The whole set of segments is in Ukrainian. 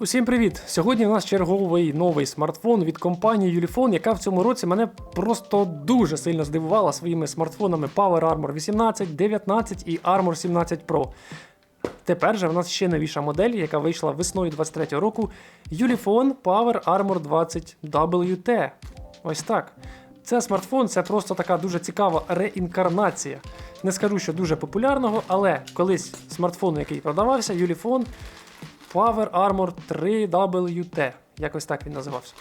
Усім привіт! Сьогодні у нас черговий новий смартфон від компанії Ulefone, яка в цьому році мене просто дуже сильно здивувала своїми смартфонами Power Armor 18, 19 і Armor 17 Pro. Тепер же в нас ще новіша модель, яка вийшла весною 23 року Ulefone Power Armor 20 WT. Ось так. Це смартфон це просто така дуже цікава реінкарнація. Не скажу, що дуже популярного, але колись смартфон, який продавався, Ulefone Power Armor 3WT. Якось так він називався.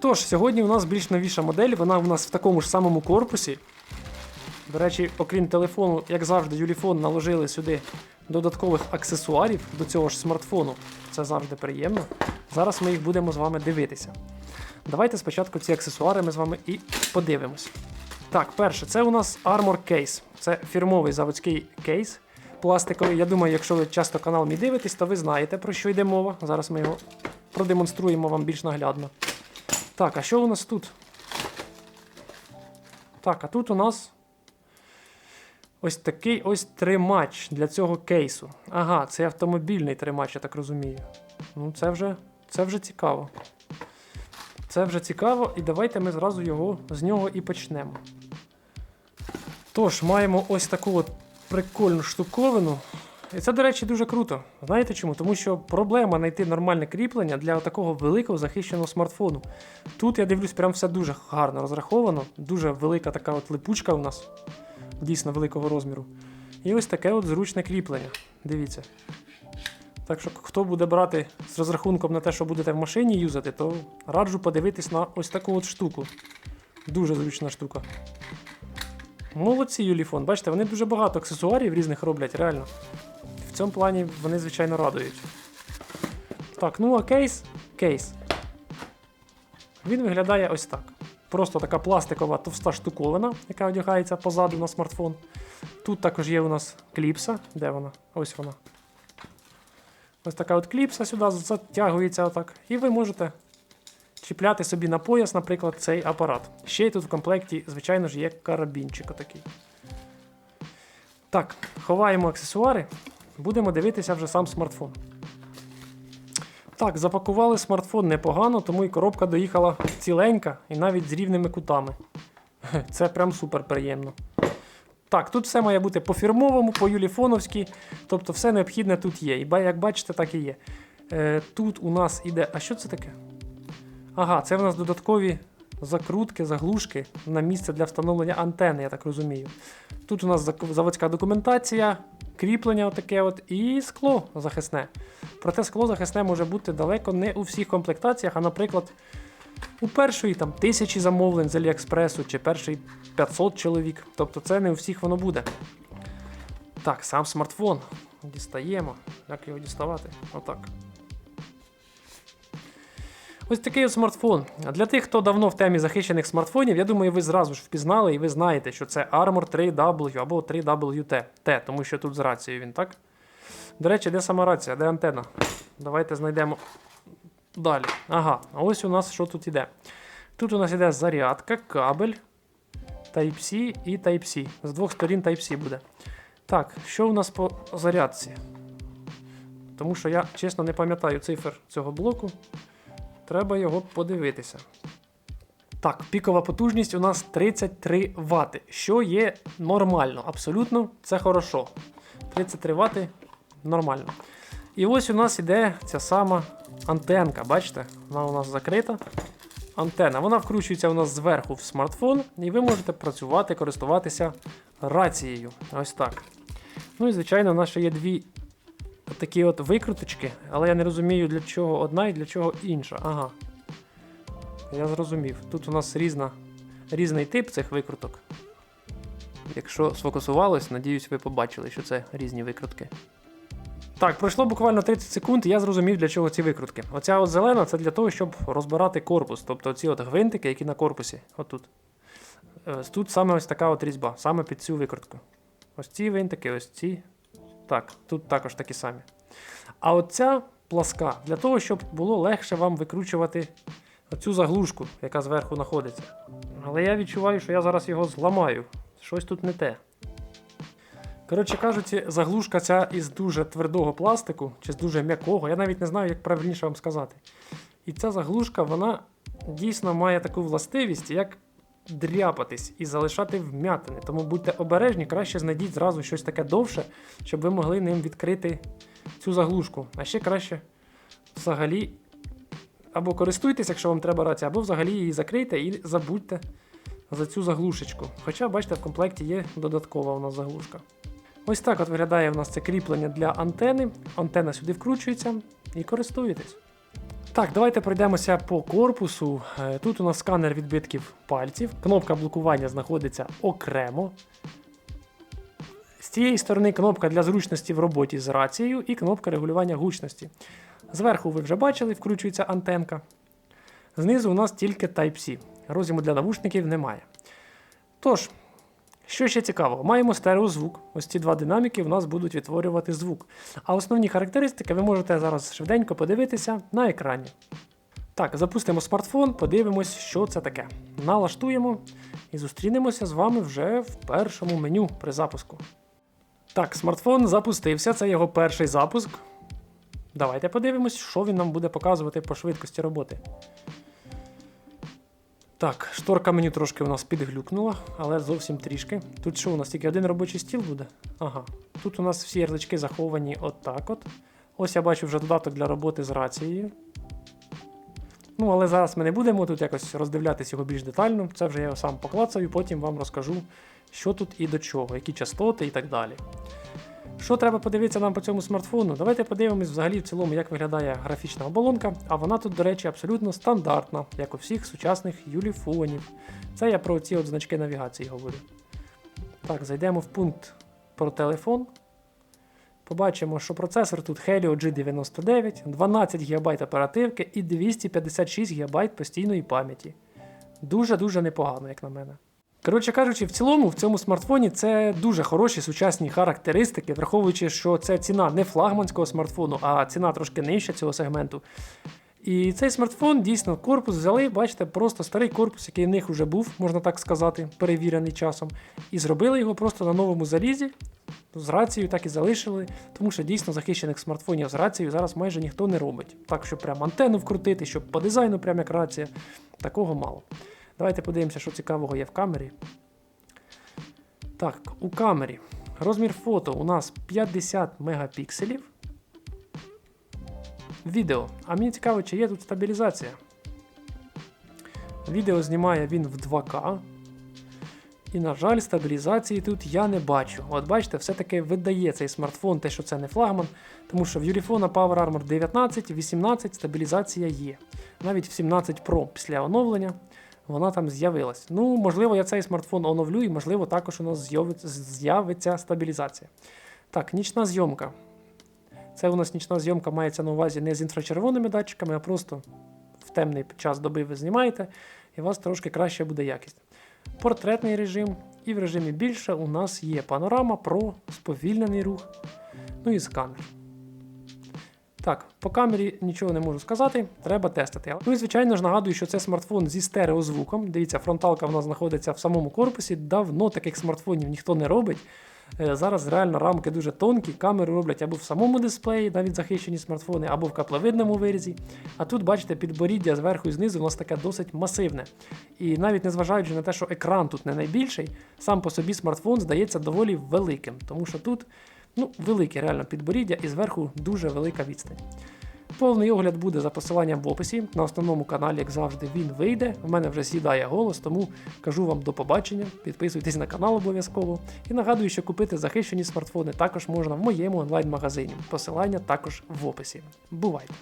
Тож, сьогодні у нас більш новіша модель, вона у нас в такому ж самому корпусі. До речі, окрім телефону, як завжди, Юліфон наложили сюди додаткових аксесуарів до цього ж смартфону. Це завжди приємно. Зараз ми їх будемо з вами дивитися. Давайте спочатку ці аксесуари ми з вами і подивимось. Так, перше, це у нас Armor Case. Це фірмовий заводський кейс пластиковий. Я думаю, якщо ви часто канал мій дивитесь, то ви знаєте, про що йде мова. Зараз ми його продемонструємо вам більш наглядно. Так, а що у нас тут? Так, а тут у нас ось такий ось тримач для цього кейсу. Ага, це автомобільний тримач, я так розумію. Ну, це вже, це вже цікаво. Це вже цікаво, і давайте ми зразу його з нього і почнемо. Тож, маємо ось таку от прикольну штуковину. І це, до речі, дуже круто. Знаєте чому? Тому що проблема знайти нормальне кріплення для такого великого захищеного смартфону. Тут я дивлюсь, прям все дуже гарно розраховано, дуже велика така от липучка у нас, дійсно великого розміру. І ось таке от зручне кріплення. Дивіться. Так що, хто буде брати з розрахунком на те, що будете в машині юзати, то раджу подивитись на ось таку от штуку. Дуже зручна штука. Молодці Юліфон, бачите, вони дуже багато аксесуарів різних роблять, реально. В цьому плані вони, звичайно, радують. Так, ну а кейс. Кейс. Він виглядає ось так. Просто така пластикова товста штуковина, яка одягається позаду на смартфон. Тут також є у нас кліпса. Де вона? Ось вона. Ось така от кліпса сюди затягується отак. І ви можете чіпляти собі на пояс, наприклад, цей апарат. Ще й тут в комплекті, звичайно ж, є карабінчик отакий. Так, ховаємо аксесуари, будемо дивитися вже сам смартфон. Так, запакували смартфон непогано, тому і коробка доїхала ціленька і навіть з рівними кутами. Це прям супер приємно. Так, тут все має бути по-фірмовому, по-юліфоновськи, тобто все необхідне тут є. І як бачите, так і є. Е, тут у нас іде. А що це таке? Ага, це в нас додаткові закрутки, заглушки на місце для встановлення антени, я так розумію. Тут у нас заводська документація, кріплення отаке от і скло захисне. Проте скло захисне може бути далеко не у всіх комплектаціях, а, наприклад, у першої там тисячі замовлень з Аліекспресу чи перший 500 чоловік. Тобто це не у всіх воно буде. Так, сам смартфон. Дістаємо. Як його діставати? Отак. Ось такий от смартфон. Для тих, хто давно в темі захищених смартфонів, я думаю, ви зразу ж впізнали і ви знаєте, що це Armor 3W або 3WT. T, тому що тут з рацією він, так? До речі, де сама рація, де антена? Давайте знайдемо далі. Ага, а ось у нас що тут іде. Тут у нас іде зарядка, кабель, Type-C і Type-C. З двох сторін Type-C буде. Так, що у нас по зарядці? Тому що я чесно не пам'ятаю цифр цього блоку. Треба його подивитися. Так, пікова потужність у нас 33 Вт, що є нормально, абсолютно це хорошо. 33 Вт нормально. І ось у нас іде ця сама антенка, бачите? Вона у нас закрита. Антена. Вона вкручується у нас зверху в смартфон, і ви можете працювати, користуватися рацією. Ось так. Ну і звичайно, у нас ще є дві такі от викруточки, але я не розумію, для чого одна і для чого інша. Ага. Я зрозумів. Тут у нас різна, різний тип цих викруток. Якщо сфокусувалось, надіюсь, ви побачили, що це різні викрутки. Так, пройшло буквально 30 секунд, і я зрозумів, для чого ці викрутки. Оця от зелена це для того, щоб розбирати корпус. Тобто ці от гвинтики, які на корпусі. Отут. Е, Тут саме ось така от різьба, саме під цю викрутку. Ось ці винтики, ось ці. Так, тут також такі самі. А оця пласка для того, щоб було легше вам викручувати оцю заглушку, яка зверху знаходиться. Але я відчуваю, що я зараз його зламаю. Щось тут не те. Коротше кажучи, заглушка ця із дуже твердого пластику, чи з дуже м'якого, я навіть не знаю, як правильніше вам сказати. І ця заглушка, вона дійсно має таку властивість, як дряпатись і залишати вм'ятини. Тому будьте обережні, краще знайдіть зразу щось таке довше, щоб ви могли ним відкрити цю заглушку. А ще краще взагалі або користуйтесь, якщо вам треба рація, або взагалі її закрийте і забудьте за цю заглушечку. Хоча, бачите, в комплекті є додаткова у нас заглушка. Ось так от виглядає у нас це кріплення для антени. Антена сюди вкручується і користуєтесь. Так, давайте пройдемося по корпусу. Е, Тут у нас сканер відбитків пальців. Кнопка блокування знаходиться окремо. З цієї сторони кнопка для зручності в роботі з рацією і кнопка регулювання гучності. Зверху ви вже бачили, вкручується антенка. Знизу у нас тільки Type-C. Розіму для навушників немає. Тож, що ще цікавого, маємо стереозвук. Ось ці два динаміки в нас будуть відтворювати звук. А основні характеристики ви можете зараз швиденько подивитися на екрані. Так, запустимо смартфон, подивимось, що це таке. Налаштуємо і зустрінемося з вами вже в першому меню при запуску. Так, смартфон запустився, це його перший запуск. Давайте подивимось, що він нам буде показувати по швидкості роботи. Так, шторка меню трошки у нас підглюкнула, але зовсім трішки. Тут що у нас тільки один робочий стіл буде? Ага. Тут у нас всі ярлички заховані отак от. Ось я бачу вже додаток для роботи з рацією. Ну, але зараз ми не будемо тут якось роздивлятися його більш детально. Це вже я сам поклацаю, потім вам розкажу, що тут і до чого, які частоти і так далі. Що треба подивитися нам по цьому смартфону? Давайте подивимось взагалі в цілому, як виглядає графічна оболонка. А вона тут, до речі, абсолютно стандартна, як у всіх сучасних юліфонів. Це я про ці от значки навігації говорю. Так, зайдемо в пункт про телефон. Побачимо, що процесор тут Helio G99, 12 ГБ оперативки і 256 ГБ постійної пам'яті. Дуже-дуже непогано, як на мене. Коротше кажучи, в цілому в цьому смартфоні це дуже хороші сучасні характеристики, враховуючи, що це ціна не флагманського смартфону, а ціна трошки нижча цього сегменту. І цей смартфон дійсно корпус взяли, бачите, просто старий корпус, який в них вже був, можна так сказати, перевірений часом, і зробили його просто на новому залізі. З рацією так і залишили, тому що дійсно захищених смартфонів з рацією зараз майже ніхто не робить. Так, щоб прям антенну вкрутити, щоб по дизайну прям як рація, такого мало. Давайте подивимося, що цікавого є в камері. Так, у камері розмір фото у нас 50 мегапікселів. Відео. А мені цікаво, чи є тут стабілізація. Відео знімає він в 2К. І, на жаль, стабілізації тут я не бачу. От бачите, все-таки видає цей смартфон, те, що це не флагман, тому що в Юліфона Power Armor 19, 18 стабілізація є. Навіть в 17 Pro після оновлення вона там з'явилась. Ну, можливо, я цей смартфон оновлю, і можливо, також у нас з'явиться, стабілізація. Так, нічна зйомка. Це у нас нічна зйомка мається на увазі не з інфрачервоними датчиками, а просто в темний час доби ви знімаєте, і у вас трошки краще буде якість. Портретний режим, і в режимі більше у нас є панорама, про сповільнений рух, ну і сканер. Так, по камері нічого не можу сказати, треба тестити. Ну і звичайно ж нагадую, що це смартфон зі стереозвуком. Дивіться, фронталка в знаходиться в самому корпусі. Давно таких смартфонів ніхто не робить. Е, Зараз реально рамки дуже тонкі, камери роблять або в самому дисплеї, навіть захищені смартфони, або в капловидному вирізі. А тут, бачите, підборіддя зверху і знизу у нас таке досить масивне. І навіть незважаючи на те, що екран тут не найбільший, сам по собі смартфон здається доволі великим, тому що тут ну, велике реально підборіддя і зверху дуже велика відстань. Повний огляд буде за посиланням в описі. На основному каналі, як завжди, він вийде. У мене вже сідає голос, тому кажу вам до побачення. Підписуйтесь на канал обов'язково. І нагадую, що купити захищені смартфони також можна в моєму онлайн-магазині. Посилання також в описі. Бувайте!